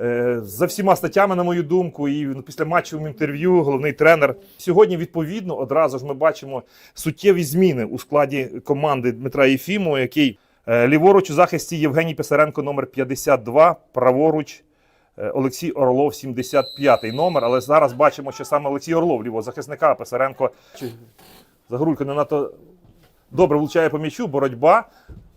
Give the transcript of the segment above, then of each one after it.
е, за всіма статтями, на мою думку, і після матчевого інтерв'ю головний тренер. Сьогодні, відповідно, одразу ж ми бачимо суттєві зміни у складі команди Дмитра Єфімова, який е, ліворуч у захисті Євгеній Писаренко, номер 52, праворуч. е, Олексій Орлов, 75-й номер. Але зараз бачимо, що саме Олексій Орлов, лівого захисника, Писаренко Загорулько не надто добре влучає по м'ячу, боротьба.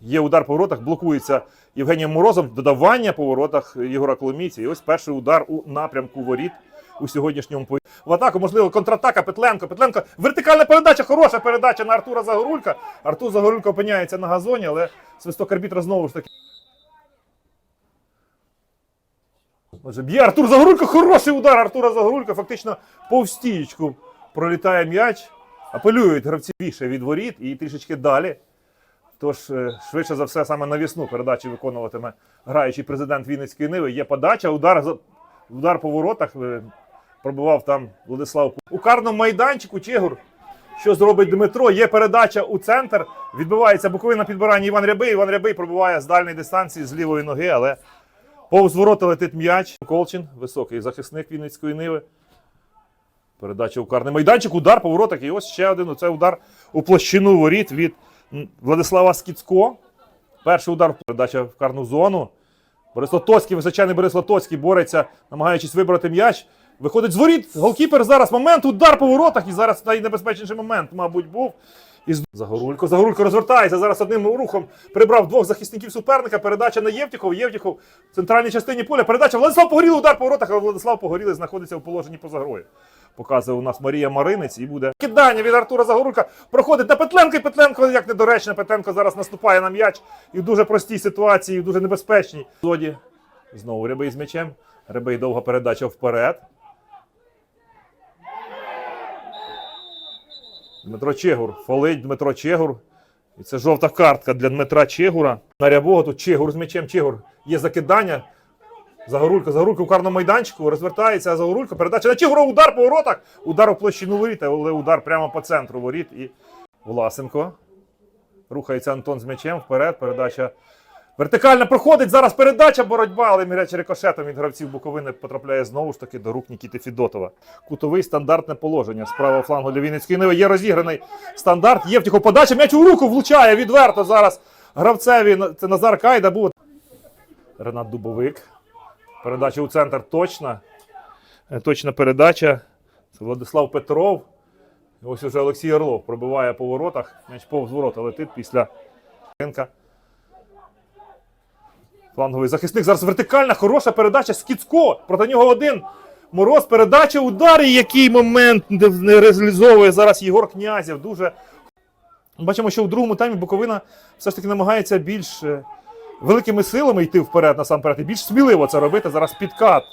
Є удар по воротах, блокується Євгенієм Морозом, додавання по воротах Єгора Коломійця. І ось перший удар у напрямку воріт у сьогоднішньому пої- В атаку, можливо, контратака Петленко. Петленко. Вертикальна передача, хороша передача на Артура Загорулька. Артур Загорулько опиняється на газоні, але свисток арбітра знову ж таки. Отже, б'є Артур Загорулько, хороший удар Артура Загорулька. Фактично повз стієчку пролітає м'яч. Апелюють гравці більше від воріт і трішечки далі. Тож, е, швидше за все, саме навісну передачі виконуватиме граючий президент Вінницької Ниви. Є подача, удар, удар по воротах. е, Пробував там Владислав. У карному майданчику Чигур. Що зробить Дмитро? Є передача у центр. Відбивається боковина підбирання Іван Рябий. Іван Рябий пробиває з дальньої дистанції з лівої ноги, але повз ворота летить м'яч. Колчин, високий захисник Вінницької Ниви. Передача у карний майданчик, удар по воротах. І ось ще один. Оце удар у площину воріт від Владислава Скіцько. Перший удар, передача в карну зону. Борис Лотоцький, височайний Борис Лотоцький бореться, намагаючись вибрати м'яч. Виходить з воріт. Голкіпер зараз момент, удар по воротах. І зараз найнебезпечніший момент, мабуть, був. І Загорулько. Загорулько розвертається. Зараз одним рухом прибрав двох захисників суперника. Передача на Євтіхов. Євтіхов в центральній частині поля. Передача Владислав Погорілий, удар по воротах, але Владислав Погорілий знаходиться у положенні поза грою. Показує у нас Марія Маринець і буде кидання від Артура Загорулька. Проходить на Петленко. І Петленко, як недоречно, Петленко зараз наступає на м'яч і в дуже простій ситуації, і дуже небезпечній. Зоді знову Рябий з м'ячем. Рябий довга передача вперед. Дмитро Чегур. Фолить Дмитро Чегур. І це жовта картка для Дмитра Чегура. На рябого тут Чегур з м'ячем. Чегур. Є закидання. Загорулько, Загорулько у карному майданчику, розвертається а Загорулько, передача на Чигура, удар по воротах, удар у площину воріт, але удар прямо по центру воріт і Власенко. Рухається Антон з м'ячем вперед, передача вертикальна проходить, зараз передача, боротьба, але м'яч рикошетом від гравців Буковини потрапляє знову ж таки до рук Нікіти Фідотова. Кутовий стандартне положення з правого флангу для Вінницької Ниви. Є розіграний стандарт, є втіху подача, м'яч у руку влучає відверто зараз гравцеві. Це Назар Кайда був. Ренат Дубовик. Передача у центр точна. Е, Точна передача. Це Владислав Петров. Ось уже Олексій Орлов пробиває по воротах. М'яч повз ворота летить після ринка. Фланговий захисник. Зараз вертикальна, хороша передача. Скіцько. Проти нього один. Мороз, передача, удар. І який момент не реалізовує зараз Єгор Князєв. Дуже. Бачимо, що в другому таймі Буковина все ж таки намагається більш великими силами йти вперед насамперед. І більш сміливо це робити. Зараз підкат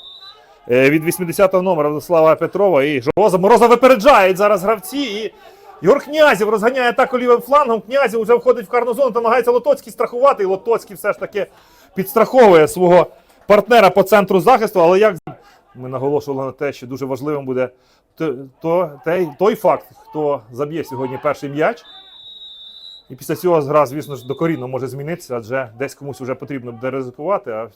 е, від 80-го номера Владислава Петрова і Мороза. Мороза випереджають зараз гравці. І Єгор Князів розганяє атаку лівим флангом. Князів вже входить в карну зону, намагається Лотоцький страхувати. І Лотоцький все ж таки підстраховує свого партнера по центру захисту. Але як ми наголошували на те, що дуже важливим буде то, то, той, той факт, хто заб'є сьогодні перший м'яч. І після цього гра, звісно ж, докорінно може змінитися, адже десь комусь вже потрібно буде ризикувати. А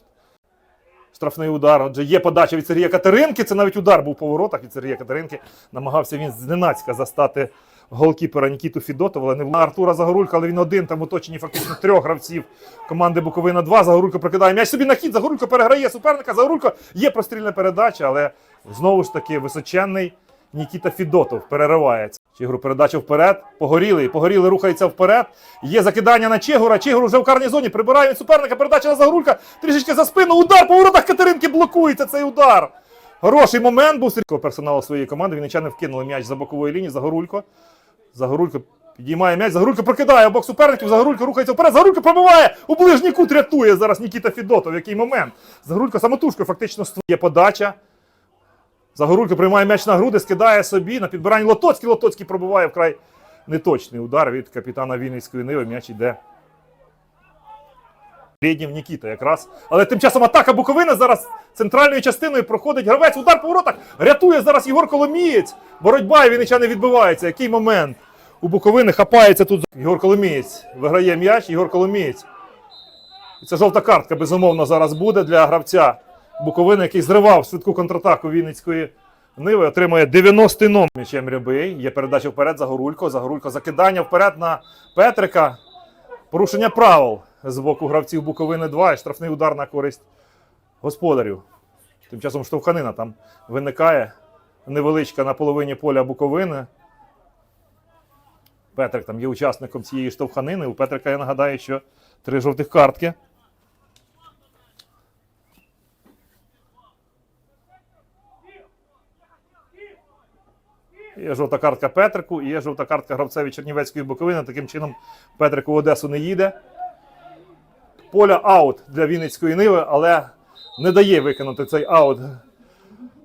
штрафний удар. Отже, є подача від Сергія Катеринки. Це навіть удар був по воротах від Сергія Катеринки. Намагався він зненацька застати голкіпера Нікіту Фідотова, але не на Артура Загорулька, але він один там в оточенні фактично трьох гравців команди Буковина 2. Загорулько прикидає м'яч собі на хід. Загорулько переграє суперника. Загорулько є прострільна передача, але знову ж таки височенний Нікіта Фідотов переривається. Чигуру передача вперед. Погорілий. Погорілий рухається вперед. Є закидання на Чигура. Чигур вже в карній зоні. Прибирає від суперника. Передача на Загорулька. Трішечки за спину. Удар по воротах Катеринки блокується цей удар. Хороший момент був серед персоналу своєї команди. Вінничани вкинули м'яч за бокової лінії. Загорулько. Загорулько підіймає м'яч. Загорулько прокидає обох суперників. Загорулько рухається вперед. Загорулько пробиває. У ближній кут рятує зараз Нікіта Фідотов. Який момент. Загорулько самотужкою фактично створює подача. Загорулько приймає м'яч на груди, скидає собі на підбиранні Лотоцький. Лотоцький пробиває вкрай неточний удар від капітана Вінницької Ниви. М'яч йде. Лєднів Нікіта якраз. Але тим часом атака Буковини зараз центральною частиною проходить гравець. Удар по воротах. Рятує зараз Єгор Коломієць. Боротьба і Вінничани відбивається. Який момент? У Буковини хапається тут Єгор Коломієць. Виграє м'яч Єгор Коломієць. І це жовта картка, безумовно, зараз буде для гравця Буковини, який зривав швидку контратаку Вінницької Ниви, отримує 90-й номер м'ячем. Є передача вперед Загорулько. Загорулько закидання вперед на Петрика. Порушення правил з боку гравців Буковини 2 і штрафний удар на користь господарів. Тим часом штовханина там виникає невеличка на половині поля Буковини. Петрик там є учасником цієї штовханини. У Петрика я нагадаю, що три жовтих картки. Є жовта картка Петрику, і є жовта картка гравцеві Чернівецької Буковини. Таким чином Петрик у Одесу не їде. Поля аут для Вінницької Ниви, але не дає виконати цей аут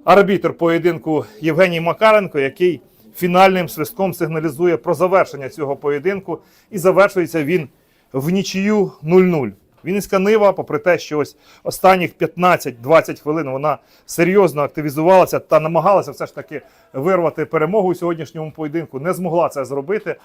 арбітр поєдинку Євгеній Макаренко, який фінальним свистком сигналізує про завершення цього поєдинку. І завершується він в нічию 0-0. Вінницька Нива, попри те, що ось останніх 15-20 хвилин вона серйозно активізувалася та намагалася все ж таки вирвати перемогу у сьогоднішньому поєдинку, не змогла це зробити.